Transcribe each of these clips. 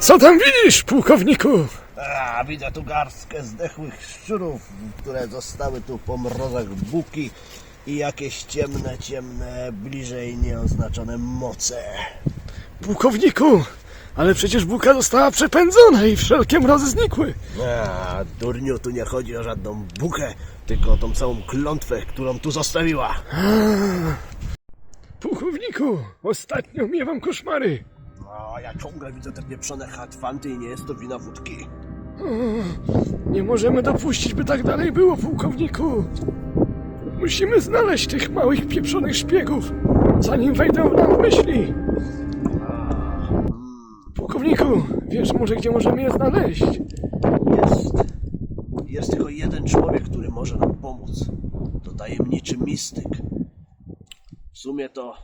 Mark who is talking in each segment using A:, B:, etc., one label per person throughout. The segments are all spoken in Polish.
A: Co tam widzisz, pułkowniku?
B: A, widzę tu garstkę zdechłych szczurów, które zostały tu po mrozach buki i jakieś ciemne, ciemne, bliżej nieoznaczone moce.
A: Pułkowniku, ale przecież buka została przepędzona i wszelkie mrozy znikły.
B: A, durniu, tu nie chodzi o żadną bukę, tylko o tą całą klątwę, którą tu zostawiła.
A: Pułkowniku, ostatnio miewam koszmary.
B: A, ja ciągle widzę te pieprzone hatwanty i nie jest to wina wódki.
A: Nie możemy dopuścić, by tak dalej było, pułkowniku. Musimy znaleźć tych małych pieprzonych szpiegów, zanim wejdą nam myśli. Pułkowniku, wiesz może gdzie możemy je znaleźć?
B: Jest, jest tylko jeden człowiek, który może nam pomóc. To tajemniczy mistyk. W sumie to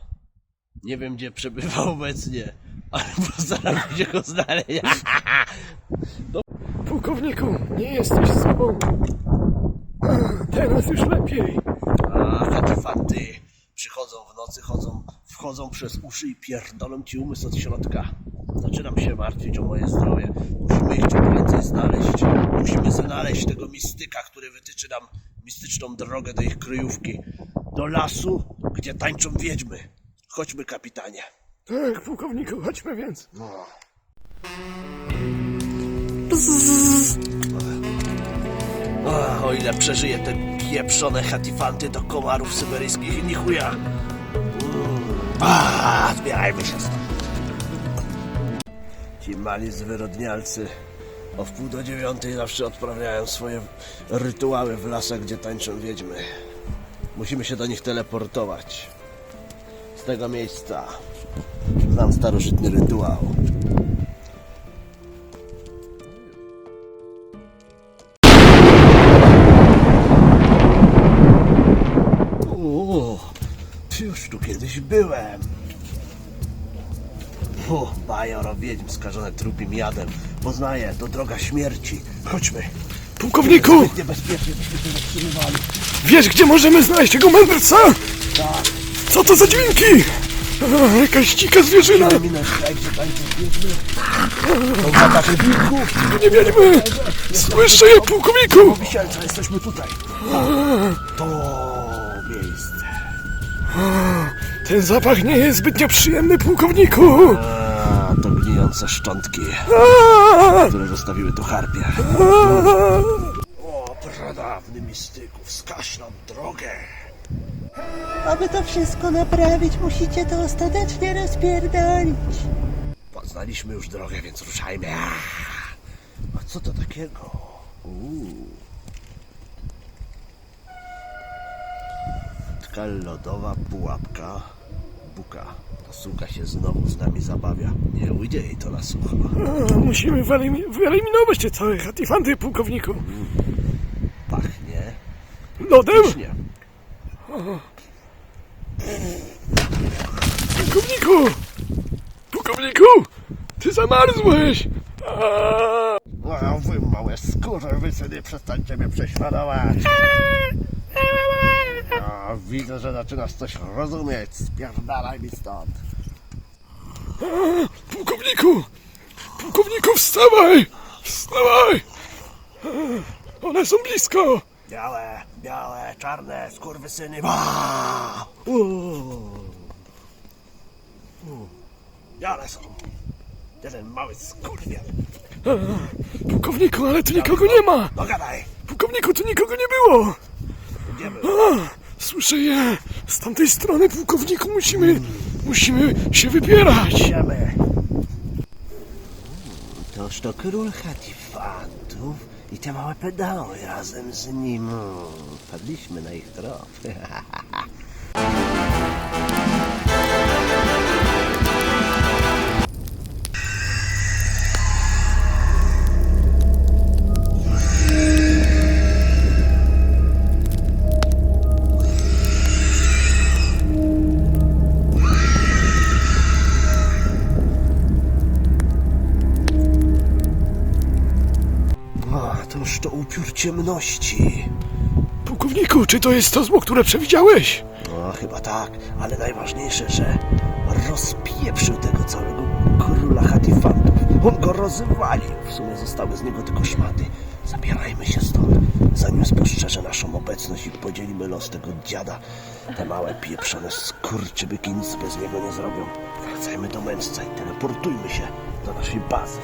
B: nie wiem, gdzie przebywa obecnie, ale postaram się go znaleźć.
A: Pułkowniku, nie jesteś sobą. Teraz już lepiej.
B: A katifanty przychodzą w nocy, chodzą, wchodzą przez uszy i pierdolą ci umysł od środka. Zaczynam się martwić o moje zdrowie. Musimy ich czym prędzej znaleźć. Musimy znaleźć tego mistyka, który wytyczy nam mistyczną drogę do ich kryjówki. Do lasu, gdzie tańczą wiedźmy. Chodźmy, kapitanie.
A: Tak, pułkowniku, chodźmy więc.
B: O, o ile przeżyje te pieprzone hatifanty do komarów syberyjskich i ni chuja. Mm. A, zbierajmy się stąd. Ci mali zwyrodnialcy o wpół do dziewiątej zawsze odprawiają swoje rytuały w lasach, gdzie tańczą wiedźmy. Musimy się do nich teleportować. Z tego miejsca znam starożytny rytuał. O, już tu kiedyś byłem. O, bajor o wiedźm skażone trupim jadem. Poznaję, to droga śmierci. Chodźmy.
A: Pułkowniku,
B: niebezpiecznie, byśmy się zatrzymywali.
A: wiesz gdzie możemy znaleźć tego mędrca?
B: Tak,
A: Co to za dźwięki? A, jakaś dzika zwierzyna. Nie wiedźmy. Słyszę je, pułkowniku.
B: Wisielca, jesteśmy tutaj. To miejsce.
A: Ten zapach nie jest zbytnio przyjemny, pułkowniku.
B: A, to gnijące szczątki,
A: A,
B: które zostawiły tu harpie. O, pradawny mistyku, wskaż nam drogę.
C: Aby to wszystko naprawić, musicie to ostatecznie rozpierdolić.
B: Poznaliśmy już drogę, więc ruszajmy. A co to takiego? Uuu. Tkal lodowa, pułapka, buka. Ta suka się znowu z nami zabawia. Nie ujdzie jej to na sucho.
A: a, musimy wyelim- wyeliminować te całe hatifanty, pułkowniku.
B: Pachnie
A: Lodem?
B: pysznie.
A: Pułkowniku! Pułkowniku! Ty zamarzłeś! A,
B: O, wy małe skurwysyny, przestańcie mnie prześladować. O, widzę, że zaczynasz coś rozumieć. Spierdalaj mi stąd.
A: pułkowniku! Pułkowniku, wstawaj! Wstawaj! A, One są blisko!
B: Białe, białe, czarne, skurwysyny. Ba! Białe są. Jeden mały skurwiel.
A: Pułkowniku, ale tu nikogo nie ma!
B: No gadaj,
A: Pułkowniku, tu nikogo nie było!
B: gdzie był?
A: A, słyszę je! Z tamtej strony, pułkowniku, musimy... Musimy się wybierać!
B: Idziemy. Toż to król Hatifantów i te małe pedały razem z nim. Padliśmy na ich trop. to upiór ciemności.
A: Pułkowniku, czy to jest to zło, które przewidziałeś?
B: No, chyba tak, ale najważniejsze, że rozpieprzył tego całego króla Hatifantów. On go rozwalił. W sumie zostały z niego tylko szmaty. Zabierajmy się stąd, zanim spostrzeże naszą obecność i podzielimy los tego dziada. Te małe pieprzone skurczybyki nic bez niego nie zrobią. Wracajmy do mężca i teleportujmy się do naszej bazy.